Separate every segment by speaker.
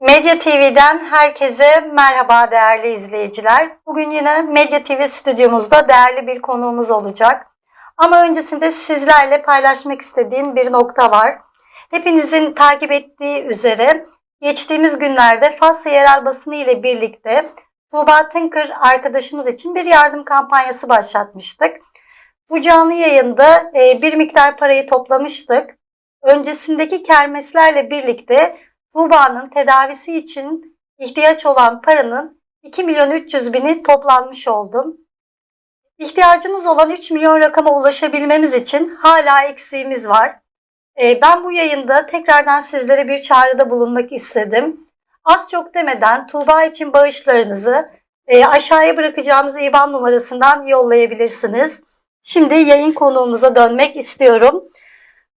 Speaker 1: Medya TV'den herkese merhaba değerli izleyiciler. Bugün yine Medya TV stüdyomuzda değerli bir konuğumuz olacak. Ama öncesinde sizlerle paylaşmak istediğim bir nokta var. Hepinizin takip ettiği üzere geçtiğimiz günlerde Faslı yerel basını ile birlikte Tuğba Tınkır arkadaşımız için bir yardım kampanyası başlatmıştık. Bu canlı yayında e, bir miktar parayı toplamıştık. Öncesindeki kermeslerle birlikte Tuğba'nın tedavisi için ihtiyaç olan paranın 2 milyon 300 bini toplanmış oldum. İhtiyacımız olan 3 milyon rakama ulaşabilmemiz için hala eksiğimiz var. Ee, Ben bu yayında tekrardan sizlere bir çağrıda bulunmak istedim. Az çok demeden Tuğba için bağışlarınızı e, aşağıya bırakacağımız IBAN numarasından yollayabilirsiniz. Şimdi yayın konuğumuza dönmek istiyorum.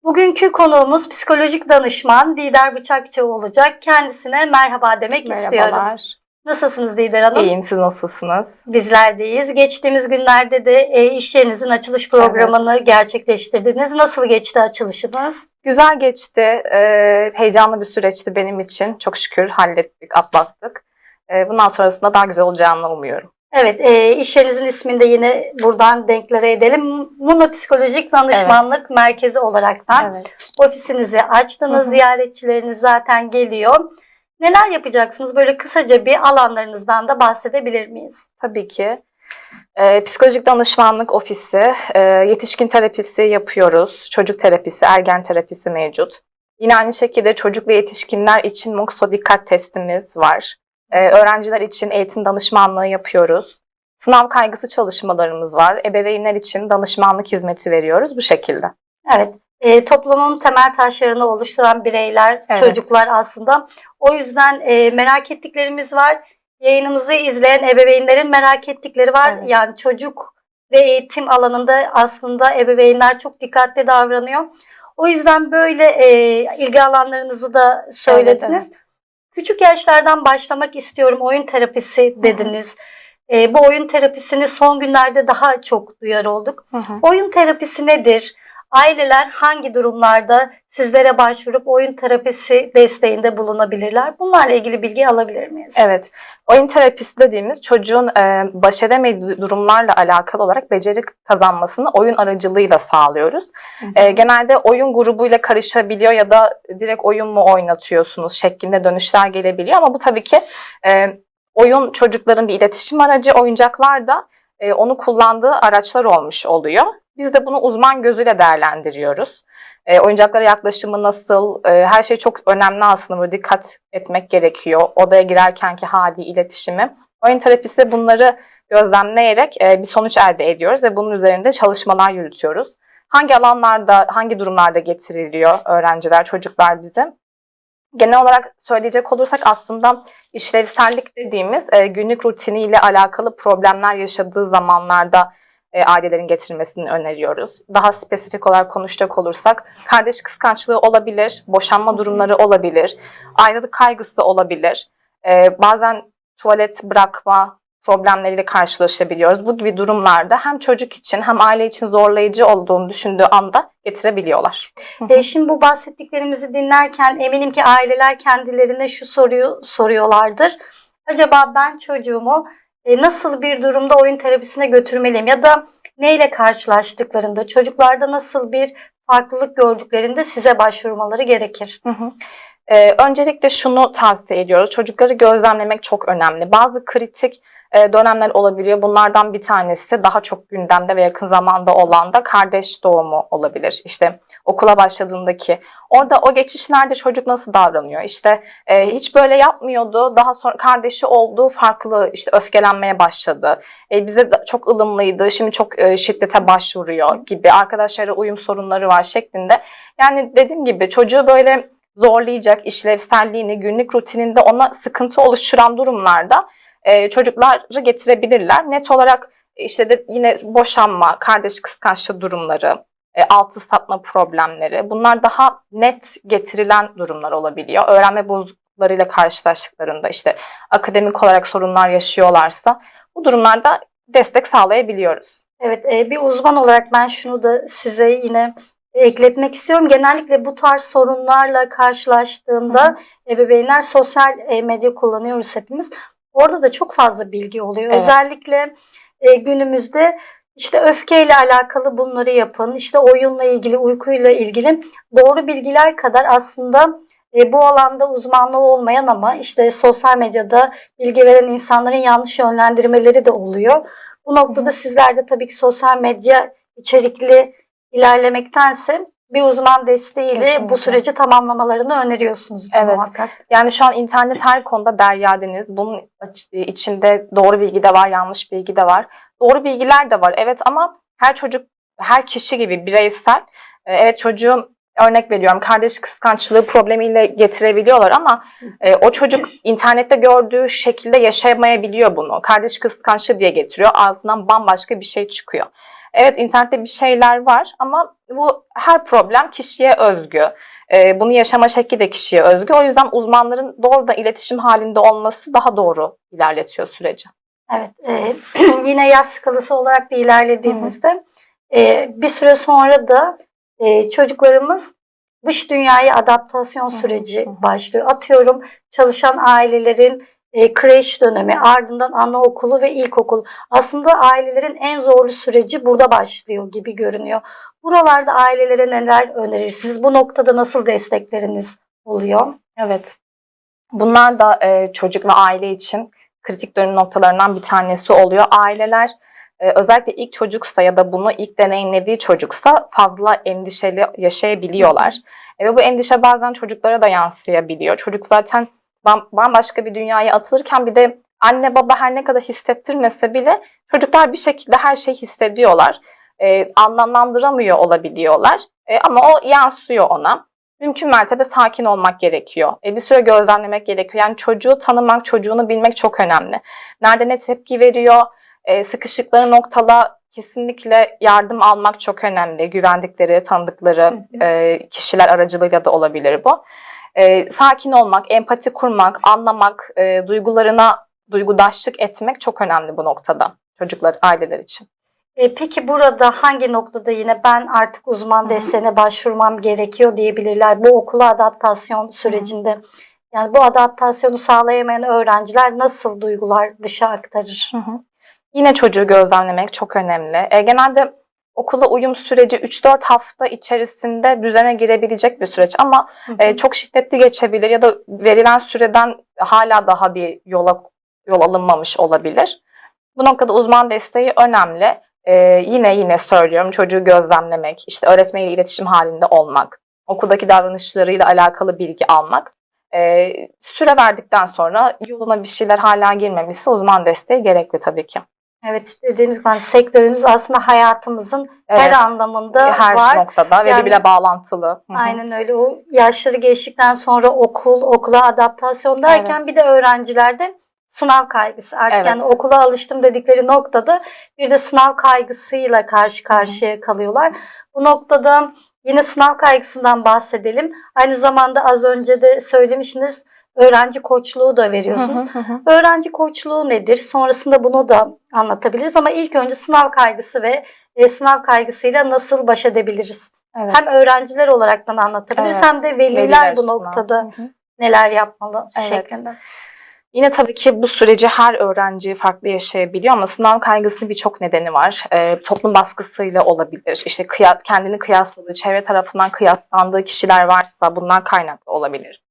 Speaker 1: Bugünkü konuğumuz psikolojik danışman Didar Bıçakçı olacak. Kendisine merhaba demek istiyorum.
Speaker 2: Merhabalar.
Speaker 1: Nasılsınız Didar Hanım?
Speaker 2: İyiyim, siz nasılsınız?
Speaker 1: Bizler deyiz. Geçtiğimiz günlerde de e, iş yerinizin açılış programını gerçekleştirdiniz. Nasıl geçti açılışınız?
Speaker 2: Güzel geçti, ee, heyecanlı bir süreçti benim için. Çok şükür hallettik, atlattık. Ee, bundan sonrasında daha güzel olacağını umuyorum.
Speaker 1: Evet, e, iş yerinizin ismini de yine buradan denklere edelim. Muno Psikolojik Danışmanlık Merkezi olaraktan
Speaker 2: Evet.
Speaker 1: ofisinizi açtınız.
Speaker 2: Hı hı.
Speaker 1: Ziyaretçileriniz zaten geliyor. Neler yapacaksınız? Böyle kısaca bir alanlarınızdan da bahsedebilir miyiz?
Speaker 2: Tabii ki. Ee, psikolojik danışmanlık ofisi, e, yetişkin terapisi yapıyoruz. Çocuk terapisi, ergen terapisi mevcut. Yine aynı şekilde çocuk ve yetişkinler için MOXO dikkat testimiz var. Ee, öğrenciler için eğitim danışmanlığı yapıyoruz. Sınav kaygısı çalışmalarımız var. Ebeveynler için danışmanlık hizmeti veriyoruz bu şekilde.
Speaker 1: Evet, e, toplumun temel taşlarını oluşturan bireyler,
Speaker 2: Evet.
Speaker 1: çocuklar aslında. O yüzden e, merak ettiklerimiz var. Yayınımızı izleyen ebeveynlerin merak ettikleri var.
Speaker 2: Evet.
Speaker 1: Yani çocuk ve eğitim alanında aslında ebeveynler çok dikkatli davranıyor. O yüzden böyle e, ilgi alanlarınızı da söylediniz. Küçük yaşlardan başlamak istiyorum. Oyun terapisi dediniz. E, bu oyun terapisini son günlerde daha çok duyar olduk.
Speaker 2: Hı hı.
Speaker 1: Oyun terapisi nedir? Aileler hangi durumlarda sizlere başvurup oyun terapisi desteğinde bulunabilirler? Bunlarla ilgili bilgi alabilir miyiz?
Speaker 2: Evet, oyun terapisi dediğimiz çocuğun e, baş edemediği durumlarla alakalı olarak beceri kazanmasını oyun aracılığıyla sağlıyoruz. E, genelde oyun grubuyla karışabiliyor ya da direkt oyun mu oynatıyorsunuz şeklinde dönüşler gelebiliyor ama bu tabii ki e, oyun çocukların bir iletişim aracı, oyuncaklar da e, onu kullandığı araçlar olmuş oluyor. Biz de bunu uzman gözüyle değerlendiriyoruz. E, oyuncaklara yaklaşımı nasıl, e, her şey çok önemli aslında böyle dikkat etmek gerekiyor. Odaya girerkenki hali, iletişimi. Oyun terapisi bunları gözlemleyerek e, bir sonuç elde ediyoruz ve bunun üzerinde çalışmalar yürütüyoruz. Hangi alanlarda, hangi durumlarda getiriliyor öğrenciler, çocuklar bize? Genel olarak söyleyecek olursak aslında işlevsellik dediğimiz e, günlük rutiniyle alakalı problemler yaşadığı zamanlarda e, ailelerin getirilmesini öneriyoruz. Daha spesifik olarak konuşacak olursak kardeş kıskançlığı olabilir, boşanma durumları olabilir, ayrılık kaygısı olabilir. E, bazen tuvalet bırakma problemleriyle karşılaşabiliyoruz. Bu gibi durumlarda hem çocuk için hem aile için zorlayıcı olduğunu düşündüğü anda getirebiliyorlar.
Speaker 1: E, şimdi bu bahsettiklerimizi dinlerken eminim ki aileler kendilerine şu soruyu soruyorlardır. Acaba ben çocuğumu nasıl bir durumda oyun terapisine götürmeliyim ya da neyle karşılaştıklarında çocuklarda nasıl bir farklılık gördüklerinde size başvurmaları gerekir.
Speaker 2: Hı hı. Ee, öncelikle şunu tavsiye ediyoruz. Çocukları gözlemlemek çok önemli. Bazı kritik e, dönemler olabiliyor. Bunlardan bir tanesi daha çok gündemde ve yakın zamanda olan da kardeş doğumu olabilir. İşte okula başladığındaki orada o geçişlerde çocuk nasıl davranıyor? İşte e, hiç böyle yapmıyordu. Daha sonra kardeşi oldu, farklı işte öfkelenmeye başladı. E, bize çok ılımlıydı. Şimdi çok e, şiddete başvuruyor gibi. Arkadaşlara uyum sorunları var şeklinde. Yani dediğim gibi çocuğu böyle zorlayacak işlevselliğini günlük rutininde ona sıkıntı oluşturan durumlarda e, çocukları getirebilirler. Net olarak işte de yine boşanma, kardeş kıskançlığı durumları, e, altı satma problemleri bunlar daha net getirilen durumlar olabiliyor. Öğrenme bozukluklarıyla karşılaştıklarında işte akademik olarak sorunlar yaşıyorlarsa bu durumlarda destek sağlayabiliyoruz.
Speaker 1: Evet, e, bir uzman olarak ben şunu da size yine ekletmek istiyorum. Genellikle bu tarz sorunlarla karşılaştığında
Speaker 2: Hı
Speaker 1: ebeveynler sosyal e, medya kullanıyoruz hepimiz. Orada da çok fazla bilgi oluyor.
Speaker 2: Evet.
Speaker 1: Özellikle e, günümüzde işte öfkeyle alakalı bunları yapın. İşte oyunla ilgili, uykuyla ilgili doğru bilgiler kadar aslında e, bu alanda uzmanlığı olmayan ama işte sosyal medyada bilgi veren insanların yanlış yönlendirmeleri de oluyor. Bu noktada sizler de tabii ki sosyal medya içerikli ilerlemektense bir uzman desteğiyle
Speaker 2: Kesinlikle.
Speaker 1: bu süreci tamamlamalarını öneriyorsunuz
Speaker 2: Evet.
Speaker 1: muhakkak.
Speaker 2: Yani şu an internet her konuda derya deniz. Bunun aç- içinde doğru bilgi de var, yanlış bilgi de var. Doğru bilgiler de var evet ama her çocuk, her kişi gibi bireysel. e, Evet çocuğum örnek veriyorum kardeş kıskançlığı problemiyle getirebiliyorlar ama e, o çocuk internette gördüğü şekilde yaşayamayabiliyor bunu. Kardeş kıskançlığı diye getiriyor altından bambaşka bir şey çıkıyor. Evet internette bir şeyler var ama bu her problem kişiye özgü. E, bunu yaşama şekli de kişiye özgü. O yüzden uzmanların doğrudan iletişim halinde olması daha doğru ilerletiyor süreci.
Speaker 1: Evet, e, yine yaz skalası olarak da ilerlediğimizde e, bir süre sonra da e, çocuklarımız dış dünyaya adaptasyon süreci başlıyor. Atıyorum çalışan ailelerin e, kreş dönemi, ardından anaokulu ve ilkokul. Aslında ailelerin en zorlu süreci burada başlıyor gibi görünüyor. Buralarda ailelere neler önerirsiniz? Bu noktada nasıl destekleriniz oluyor?
Speaker 2: Evet. Bunlar da e, çocuk ve aile için kritik dönüm noktalarından bir tanesi oluyor. Aileler e, özellikle ilk çocuksa ya da bunu ilk deneyimlediği çocuksa fazla endişeli yaşayabiliyorlar. E, ve bu endişe bazen çocuklara da yansıyabiliyor. Çocuk zaten bambaşka bir dünyaya atılırken bir de anne baba her ne kadar hissettirmese bile çocuklar bir şekilde her şeyi hissediyorlar. E, anlamlandıramıyor olabiliyorlar. E, ama o yansıyor ona mümkün mertebe sakin olmak gerekiyor. E, bir süre gözlemlemek gerekiyor. Yani çocuğu tanımak, çocuğunu bilmek çok önemli. Nerede ne tepki veriyor, e, sıkışıkları noktala kesinlikle yardım almak çok önemli. Güvendikleri, tanıdıkları e, kişiler aracılığıyla da olabilir bu. E, sakin olmak, empati kurmak, anlamak, e, duygularına duygudaşlık etmek çok önemli bu noktada çocuklar, aileler için.
Speaker 1: E, peki burada hangi noktada yine ben artık uzman desteğine başvurmam gerekiyor diyebilirler bu okula adaptasyon sürecinde. Yani bu adaptasyonu sağlayamayan öğrenciler nasıl duygular dışa aktarır?
Speaker 2: Hı hı. Yine çocuğu gözlemlemek çok önemli. E, genelde okula uyum süreci 3-4 hafta içerisinde düzene girebilecek bir süreç ama e, çok şiddetli geçebilir ya da verilen süreden hala daha bir yola yol alınmamış olabilir. Bu noktada uzman desteği önemli. E, yine yine söylüyorum çocuğu gözlemlemek, işte öğretmeniyle iletişim halinde olmak, okuldaki davranışlarıyla alakalı bilgi almak. E, süre verdikten sonra yoluna bir şeyler hala girmemişse uzman desteği gerekli tabii ki.
Speaker 1: Evet dediğimiz gibi hani sektörünüz aslında hayatımızın her
Speaker 2: Evet.
Speaker 1: anlamında
Speaker 2: her
Speaker 1: var.
Speaker 2: noktada ve
Speaker 1: Yani-
Speaker 2: birbiriyle bağlantılı. Hı hı.
Speaker 1: Aynen öyle. O yaşları geçtikten sonra okul, okula adaptasyon derken
Speaker 2: Evet.
Speaker 1: bir de öğrencilerde sınav kaygısı. Artık
Speaker 2: Evet.
Speaker 1: yani okula alıştım dedikleri noktada bir de sınav kaygısıyla karşı karşıya kalıyorlar. Bu noktada yine sınav kaygısından bahsedelim. Aynı zamanda az önce de söylemişsiniz öğrenci koçluğu da veriyorsunuz.
Speaker 2: Hı hı hı.
Speaker 1: Öğrenci koçluğu nedir? Sonrasında bunu da anlatabiliriz ama ilk önce sınav kaygısı ve e, sınav kaygısıyla nasıl baş edebiliriz?
Speaker 2: Evet.
Speaker 1: Hem öğrenciler olaraktan anlatabiliriz
Speaker 2: Evet,
Speaker 1: hem de veliler,
Speaker 2: Veliler
Speaker 1: bu
Speaker 2: açısından.
Speaker 1: noktada
Speaker 2: Hı hı.
Speaker 1: neler yapmalı
Speaker 2: Evet.
Speaker 1: şeklinde.
Speaker 2: Yine tabii ki bu süreci her öğrenci farklı yaşayabiliyor ama sınav kaygısının birçok nedeni var. Ee, toplum baskısıyla olabilir. İşte kıya- kendini kıyasladığı, çevre tarafından kıyaslandığı kişiler varsa bundan kaynaklı olabilir.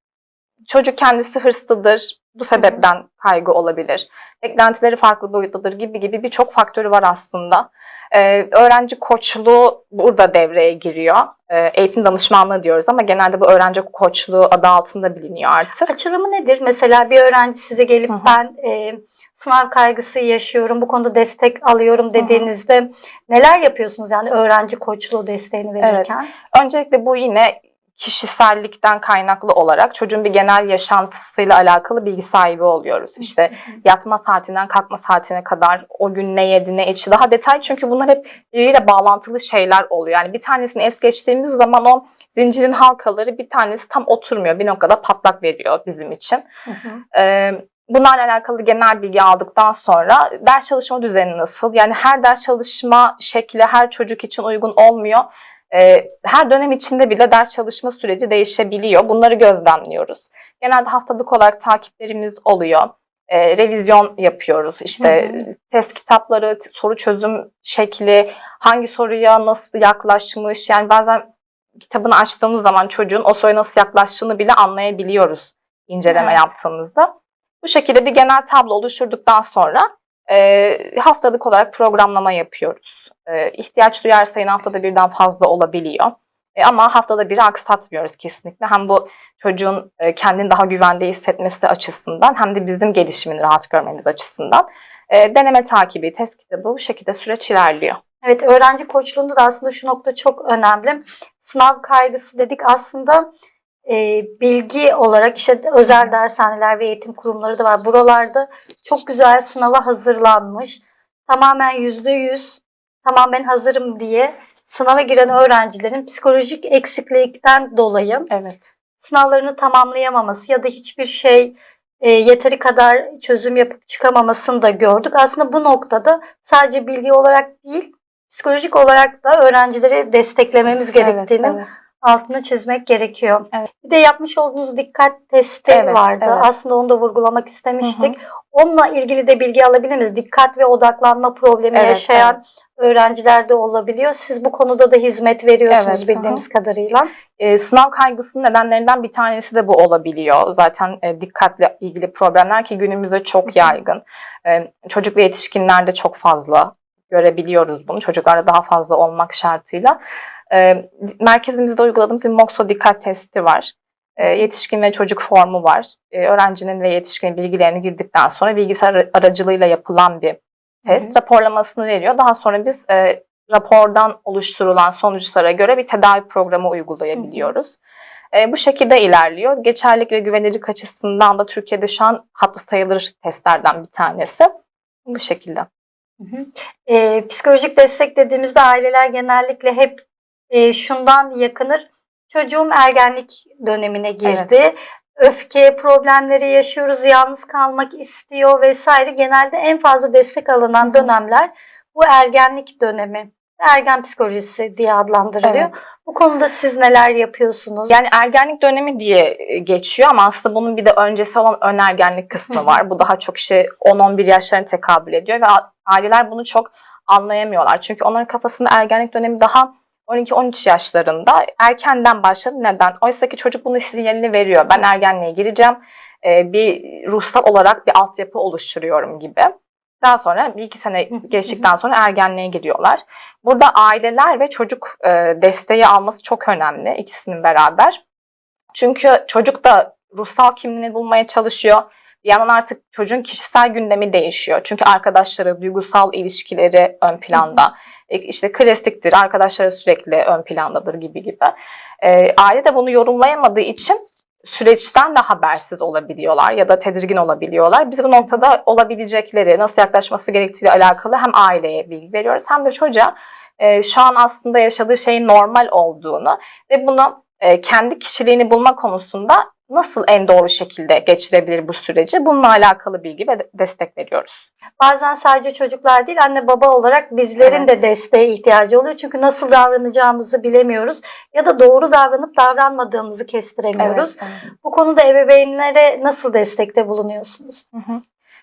Speaker 2: Çocuk kendisi hırslıdır. Bu sebepten kaygı olabilir. Beklentileri farklı boyuttadır gibi gibi birçok faktörü var aslında. Ee, öğrenci koçluğu burada devreye giriyor. Ee, eğitim danışmanlığı diyoruz ama genelde bu öğrenci koçluğu adı altında biliniyor artık.
Speaker 1: Açılımı nedir? Mesela bir öğrenci size gelip
Speaker 2: Hı hı.
Speaker 1: ben e, sınav kaygısı yaşıyorum, bu konuda destek alıyorum dediğinizde neler yapıyorsunuz yani öğrenci koçluğu desteğini verirken?
Speaker 2: Öncelikle bu yine kişisellikten kaynaklı olarak çocuğun bir genel yaşantısıyla alakalı bilgi sahibi oluyoruz. İşte yatma saatinden kalkma saatine kadar o gün ne yedi ne içti daha detay çünkü bunlar hep birbiriyle bağlantılı şeyler oluyor. Yani bir tanesini es geçtiğimiz zaman o zincirin halkaları bir tanesi tam oturmuyor. Bir noktada patlak veriyor bizim için.
Speaker 1: Hı hı.
Speaker 2: Ee, Bunlarla alakalı genel bilgi aldıktan sonra ders çalışma düzeni nasıl? Yani her ders çalışma şekli her çocuk için uygun olmuyor. E, her dönem içinde bile ders çalışma süreci değişebiliyor. Bunları gözlemliyoruz. Genelde haftalık olarak takiplerimiz oluyor. E, revizyon yapıyoruz. İşte
Speaker 1: Hı
Speaker 2: test kitapları, soru çözüm şekli, hangi soruya nasıl yaklaşmış. Yani bazen kitabını açtığımız zaman çocuğun o soruya nasıl yaklaştığını bile anlayabiliyoruz inceleme
Speaker 1: Evet.
Speaker 2: yaptığımızda. Bu şekilde bir genel tablo oluşturduktan sonra e, haftalık olarak programlama yapıyoruz. E, ihtiyaç duyarsa yine haftada birden fazla olabiliyor. E, ama haftada biri aksatmıyoruz kesinlikle. Hem bu çocuğun e, kendini daha güvende hissetmesi açısından hem de bizim gelişimini rahat görmemiz açısından e, deneme takibi, test kitabı bu şekilde süreç ilerliyor.
Speaker 1: Evet öğrenci koçluğunda da aslında şu nokta çok önemli. Sınav kaygısı dedik aslında e, bilgi olarak işte özel dershaneler ve eğitim kurumları da var. Buralarda çok güzel sınava hazırlanmış. Tamamen yüzde yüz tamamen hazırım diye sınava giren öğrencilerin psikolojik eksiklikten dolayı
Speaker 2: Evet.
Speaker 1: sınavlarını tamamlayamaması ya da hiçbir şey e, yeteri kadar çözüm yapıp çıkamamasını da gördük. Aslında bu noktada sadece bilgi olarak değil, psikolojik olarak da öğrencileri desteklememiz gerektiğinin
Speaker 2: Evet, evet.
Speaker 1: Altını çizmek gerekiyor.
Speaker 2: Evet.
Speaker 1: Bir de yapmış olduğunuz dikkat testi
Speaker 2: Evet,
Speaker 1: vardı.
Speaker 2: evet.
Speaker 1: Aslında onu da vurgulamak istemiştik.
Speaker 2: Hı
Speaker 1: Onunla ilgili de bilgi alabilir miyiz? Dikkat ve odaklanma problemi
Speaker 2: Evet,
Speaker 1: yaşayan
Speaker 2: evet.
Speaker 1: öğrenciler de olabiliyor. Siz bu konuda da hizmet veriyorsunuz
Speaker 2: Evet,
Speaker 1: bildiğimiz kadarıyla.
Speaker 2: E, sınav kaygısının nedenlerinden bir tanesi de bu olabiliyor. Zaten e, dikkatle ilgili problemler ki günümüzde çok yaygın. E, çocuk ve yetişkinlerde çok fazla görebiliyoruz bunu. Çocuklarda daha fazla olmak şartıyla. E, merkezimizde uyguladığımız bir MOXO dikkat testi var. E, yetişkin ve çocuk formu var. E, öğrencinin ve yetişkinin bilgilerini girdikten sonra bilgisayar aracılığıyla yapılan bir test raporlamasını veriyor. Daha sonra biz e, rapordan oluşturulan sonuçlara göre bir tedavi programı uygulayabiliyoruz. E, bu şekilde ilerliyor. Geçerlik ve güvenilirlik açısından da Türkiye'de şu an hatlı sayılır testlerden bir tanesi. Bu şekilde.
Speaker 1: E, psikolojik destek dediğimizde aileler genellikle hep e, şundan yakınır. Çocuğum ergenlik dönemine girdi. Öfke problemleri yaşıyoruz, yalnız kalmak istiyor vesaire. Genelde en fazla destek alınan dönemler bu ergenlik dönemi. Ergen psikolojisi diye adlandırılıyor.
Speaker 2: Evet.
Speaker 1: Bu konuda siz neler yapıyorsunuz?
Speaker 2: Yani ergenlik dönemi diye e, geçiyor ama aslında bunun bir de öncesi olan ön ergenlik kısmı var. Bu daha çok işte 10-11 yaşlarına tekabül ediyor ve aileler bunu çok anlayamıyorlar. Çünkü onların kafasında ergenlik dönemi daha 12-13 yaşlarında erkenden başladı. Neden? Oysa ki çocuk bunun sinyalini veriyor. Ben ergenliğe gireceğim. e, Bir ruhsal olarak bir altyapı oluşturuyorum gibi. Daha sonra bir iki sene geçtikten sonra ergenliğe giriyorlar. Burada aileler ve çocuk e, desteği alması çok önemli ikisinin beraber. Çünkü çocuk da ruhsal kimliğini bulmaya çalışıyor. Bir yandan artık çocuğun kişisel gündemi değişiyor. Çünkü arkadaşları, duygusal ilişkileri ön planda. E, işte klasiktir, arkadaşları sürekli ön plandadır gibi gibi. E, aile de bunu yorumlayamadığı için süreçten de habersiz olabiliyorlar ya da tedirgin olabiliyorlar. Biz bu noktada olabilecekleri, nasıl yaklaşması gerektiğiyle alakalı hem aileye bilgi veriyoruz hem de çocuğa e, şu an aslında yaşadığı şeyin normal olduğunu ve bunu e, kendi kişiliğini bulma konusunda nasıl en doğru şekilde geçirebilir bu süreci bununla alakalı bilgi ve de- destek veriyoruz.
Speaker 1: Bazen sadece çocuklar değil anne baba olarak bizlerin
Speaker 2: Evet.
Speaker 1: de desteğe ihtiyacı oluyor. Çünkü nasıl davranacağımızı bilemiyoruz ya da doğru davranıp davranmadığımızı kestiremiyoruz.
Speaker 2: Evet,
Speaker 1: Bu konuda ebeveynlere nasıl destekte bulunuyorsunuz?
Speaker 2: Hı hı.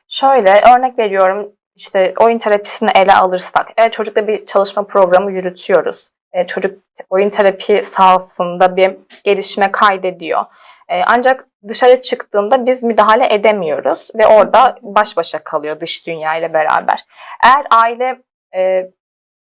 Speaker 2: Şöyle örnek veriyorum işte oyun terapisini ele alırsak eğer çocukla bir çalışma programı yürütüyoruz. E, çocuk oyun terapi sahasında bir gelişme kaydediyor. E, ancak dışarı çıktığında biz müdahale edemiyoruz ve orada baş başa kalıyor dış dünya ile beraber. Eğer aile e,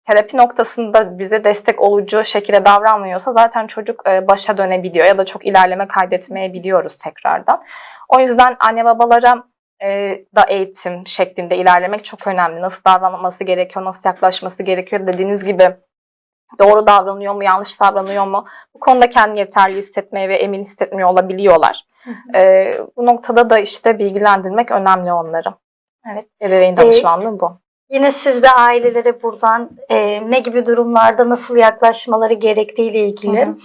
Speaker 2: terapi noktasında bize destek olucu şekilde davranmıyorsa zaten çocuk e, başa dönebiliyor ya da çok ilerleme kaydetmeyebiliyoruz tekrardan. O yüzden anne babalara e, da eğitim şeklinde ilerlemek çok önemli. Nasıl davranması gerekiyor, nasıl yaklaşması gerekiyor dediğiniz gibi doğru davranıyor mu, yanlış davranıyor mu? Bu konuda kendini yeterli hissetmeye ve emin hissetmiyor olabiliyorlar. E, bu noktada da işte bilgilendirmek önemli onları.
Speaker 1: Evet.
Speaker 2: Ebeveyn
Speaker 1: Ee,
Speaker 2: danışmanlığı bu.
Speaker 1: Yine siz de ailelere buradan e, ne gibi durumlarda nasıl yaklaşmaları gerektiği ile ilgili
Speaker 2: Hı hı.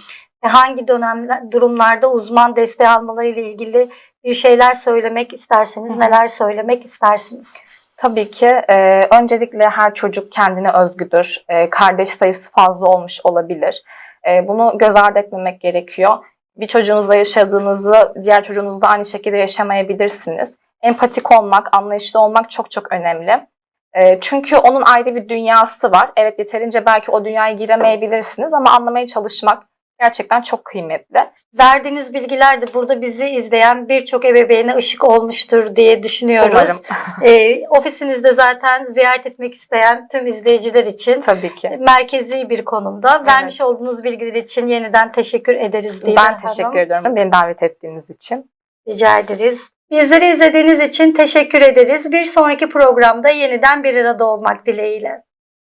Speaker 1: ve hangi dönemler durumlarda uzman desteği almaları ile ilgili bir şeyler söylemek isterseniz
Speaker 2: Hı hı.
Speaker 1: neler söylemek istersiniz?
Speaker 2: Tabii ki e, öncelikle her çocuk kendine özgüdür. E, kardeş sayısı fazla olmuş olabilir. E, bunu göz ardı etmemek gerekiyor. Bir çocuğunuzla yaşadığınızı diğer çocuğunuzla aynı şekilde yaşamayabilirsiniz. Empatik olmak, anlayışlı olmak çok çok önemli. E, çünkü onun ayrı bir dünyası var. Evet yeterince belki o dünyaya giremeyebilirsiniz ama anlamaya çalışmak gerçekten çok kıymetli.
Speaker 1: Verdiğiniz bilgiler de burada bizi izleyen birçok ebeveyne ışık olmuştur diye düşünüyoruz. Ee, ofisinizde zaten ziyaret etmek isteyen tüm izleyiciler için
Speaker 2: Tabii ki.
Speaker 1: merkezi bir konumda. Vermiş olduğunuz bilgiler için yeniden teşekkür ederiz
Speaker 2: Ben
Speaker 1: Hanım.
Speaker 2: teşekkür ediyorum beni davet ettiğiniz için.
Speaker 1: Rica ederiz. Bizleri izlediğiniz için teşekkür ederiz. Bir sonraki programda yeniden bir arada olmak dileğiyle.